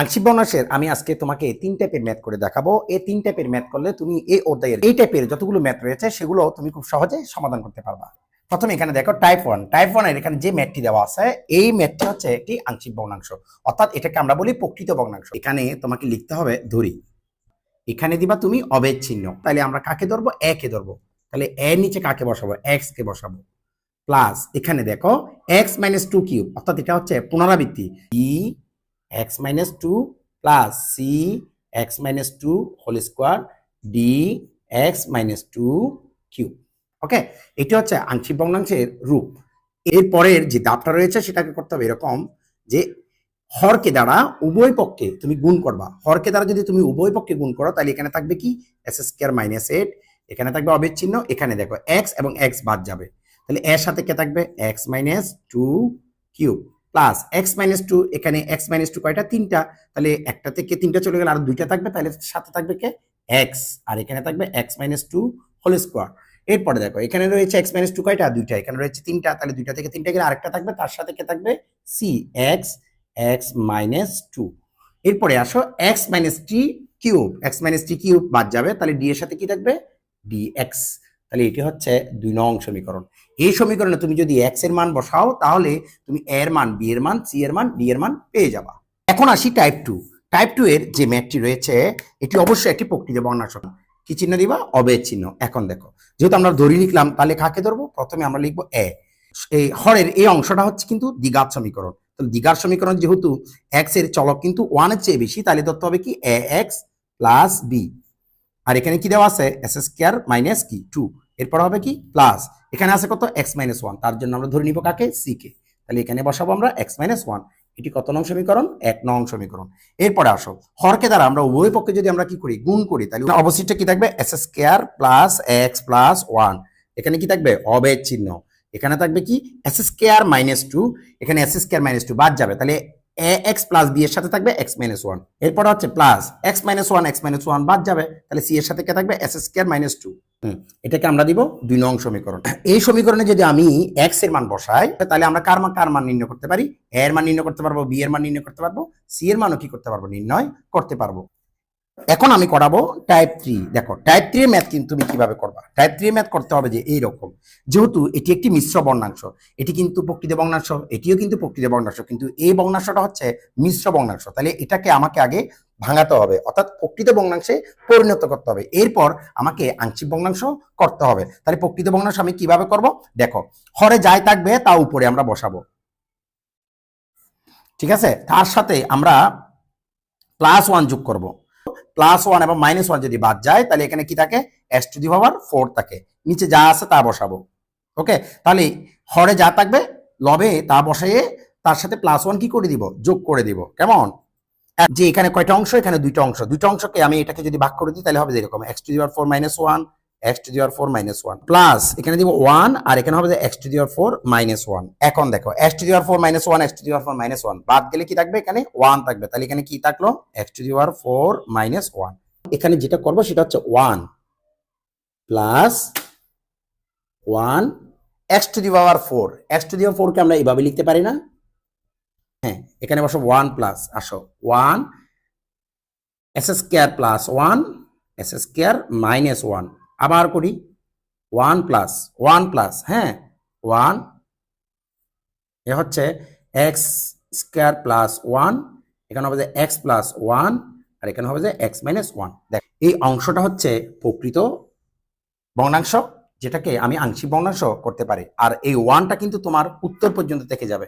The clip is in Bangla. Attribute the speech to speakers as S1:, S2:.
S1: আংশিক ভগ্নাংশের আমি আজকে তোমাকে তিন টাইপের ম্যাথ করে দেখাবো। এই তিন টাইপের ম্যাথ করলে তুমি এই অধ্যায়ের, এই টাইপের যতগুলো ম্যাথ রয়েছে, সেগুলো তুমি খুব সহজে সমাধান করতে পারবা। প্রথমে এখানে দেখো টাইপ ওয়ান টাইপ ওয়ানের এখানে যে ম্যাথটি দেওয়া আছে, এই ম্যাথটি হচ্ছে একটি আংশিক ভগ্নাংশ অর্থাৎ এটাকে আমরা বলি প্রকৃত ভগ্নাংশ এখানে তোমাকে লিখতে হবে ধরি। এখানে দিবা তুমি অবেদ চিহ্ন। তাহলে আমরা কাকে ধরবো? এ কে ধরবো। তাহলে এর নিচে কাকে বসাবো? এক্স কে বসাবো। প্লাস এখানে দেখো এক্স মাইনাস টু কিউব অর্থাৎ এটা হচ্ছে পুনরাবৃত্তি। E x minus two plus C x minus two whole square D x minus two cube okay এটি হচ্ছে আংশিক ভগ্নাংশের রূপ। এর পরের যে দাবটা রয়েছে সেটাকে করতে হবে এরকম যে হরকে দ্বারা উভয় পক্ষে তুমি গুণ করবা। হরকে দ্বারা যদি তুমি উভয় পক্ষে গুণ করো, তাহলে এখানে থাকবে কি? এস স্কোয়ার মাইনাস এইট এখানে থাকবে অবেদ চিহ্ন এখানে দেখো এক্স এবং এক্স বাদ যাবে। তাহলে এর সাথে কে থাকবে? X minus two cube plus x minus two এখানে এক্স মাইনাস টু কয়টা? তিনটা। তাহলে একটা থেকে তিনটা চলে গেলে আর দুইটা থাকবে, তাহলে সাথে থাকবে কে? এক্স আর এখানে থাকবে x minus two whole square এরপরে দেখো, এখানে রয়েছে এক্স মাইনাস টু কয়টা? দুইটা। এখানে রয়েছে তিনটা। তাহলে দুইটা থেকে তিনটা গেলে আরেকটা থাকবে, তার সাথে কে থাকবে? C x x minus two এরপরে আসো x minus T cube x minus T cube বাদ যাবে, তাহলে ডি এর সাথে কি থাকবে? ডি এক্স তাহলে এটি হচ্ছে দুই নং সমীকরণ। এই সমীকরণে তুমি যদি এক্সের মান বসাও, তাহলে তুমি এর মান বি এর মান সি এর মান ডি এর মান পেয়ে যাবা। এখন আসি টাইপ টু টাইপ টু এর যে ম্যাথটি রয়েছে, এটি অবশ্যই একটি প্রকৃত বর্ণাসন কি চিহ্ন দিবা? অবেদ চিহ্ন। এখন দেখো, যেহেতু আমরা ধরি লিখলাম, তাহলে কাকে ধরবো? প্রথমে আমরা লিখব এ এই হরের এই অংশটা হচ্ছে কিন্তু দ্বিঘাত সমীকরণ। তাহলে দ্বিঘাত সমীকরণ যেহেতু এক্সের চলক কিন্তু ওয়ানের চেয়ে বেশি, তাহলে ধরতে হবে কি? এ এক্স প্লাস বি আর এখানে কি দেওয়া আছে? এস স্কোয়ার মাইনাস কি টু এরপর হবে কি? প্লাস এখানে আছে কত? এক্স মাইনাস ওয়ান তার জন্য আমরা ধরে নিব কাকে? সি কে। তাহলে এখানে বসাবো আমরা এক্স মাইনাস ওয়ান এটি কত নং সমীকরণ? এক নং সমীকরণ। এরপরে আসো। হরকে দ্বারা আমরা উভয় পক্ষে যদি আমরা কি করি? গুণ করি, তাহলে অবশিষ্ট কি থাকবে? S square plus x plus one এখানে কি থাকবে? অবেদ চিহ্ন এখানে থাকবে কি? এস স্কোয়ার মাইনাস টু এখানে এস স্কোয়ার মাইনাস টু বাদ যাবে। তাহলে এ এক্স প্লাস বি এর সাথে থাকবে এক্স মাইনাস ওয়ান এরপর হচ্ছে plus x minus one x minus one বাদ যাবে। তাহলে সি এর সাথে কে থাকবে? এস স্কোয়ার মাইনাস টু এটাকে আমরা দিব দুই নং সমীকরণ। এই সমীকরণে যদি আমি এক্সের মান বসাই, তাহলে আমরা কার মান কার মান নির্ণয় করতে পারি? এর মান নির্ণয় করতে পারব বি এর মান নির্ণয় করতে পারব সি এর মানও কি করতে পারব? নির্ণয় করতে পারব। এখন আমি করাবো টাইপ থ্রি দেখো টাইপ থ্রি ম্যাথ কিন্তু তুমি কীভাবে করবা? টাইপ থ্রি ম্যাথ করতে হবে যে এইরকম। যেহেতু এটি একটি মিশ্র বর্ণাংশ, এটি কিন্তু প্রকৃত বর্ণাংশ, এটিও কিন্তু প্রকৃত বর্ণাংশ, কিন্তু এই বর্ণাংশটা হচ্ছে মিশ্র বর্ণাংশ। তাহলে এটাকে আমাকে আগে ভাঙাতে হবে, অর্থাৎ প্রকৃত বর্ণাংশে পরিণত করতে হবে। এরপর আমাকে আংশিক বর্ণাংশ করতে হবে। তাহলে প্রকৃত বর্ণাংশ আমি কীভাবে করব? দেখো, হরে যাই থাকবে, তা উপরে আমরা বসাবো। ঠিক আছে? তার সাথে আমরা প্লাস ওয়ান যোগ করব। প্লাস ওয়ান এবং মাইনাস ওয়ান যদি বাদ যায়, তাহলে এখানে কি থাকে? S to the power four থাকে। নিচে যা আছে তা বসাবো। ওকে তাহলে হরে যা থাকবে, লবে তা বসাইয়ে তার সাথে প্লাস ওয়ান কি করে দিব? যোগ করে দিব। কেমন? যে এখানে কয়টা অংশ, এখানে দুইটা অংশ। দুইটা অংশকে আমি এটাকে যদি ভাগ করে দিই, তাহলে হবে যেরকম x to the power four minus one x to the power four minus one plus এখানে দিব ওয়ান আর এখানে হবে x to the power four minus one এখন দেখো x to the power four minus one x to the power four minus one বাদ গেলে কি থাকবে এখানে? ওয়ান থাকবে। তাহলে এখানে কি থাকল? X to the power four minus one এখানে যেটা করব সেটা হচ্ছে one plus one x to the power four x to the power ফোরকে আমরা এইভাবে লিখতে পারি না? হ্যাঁ এখানে বসো ওয়ান প্লাস আসো। One S square plus one S square minus one আবার করি ওয়ান প্লাস ওয়ান প্লাস হ্যাঁ ওয়ান, এ হচ্ছে এক্স স্কোয়ার প্লাস ওয়ান, এখানে হবে যে এক্স প্লাস ওয়ান, আর এখানে হবে যে এক্স মাইনাস ওয়ান। দেখ, এই অংশটা হচ্ছে প্রকৃত বর্ণাংশ, যেটাকে আমি আংশিক বর্ণাংশ করতে পারি। আর এই ওয়ানটা কিন্তু তোমার উত্তর পর্যন্ত থেকে যাবে।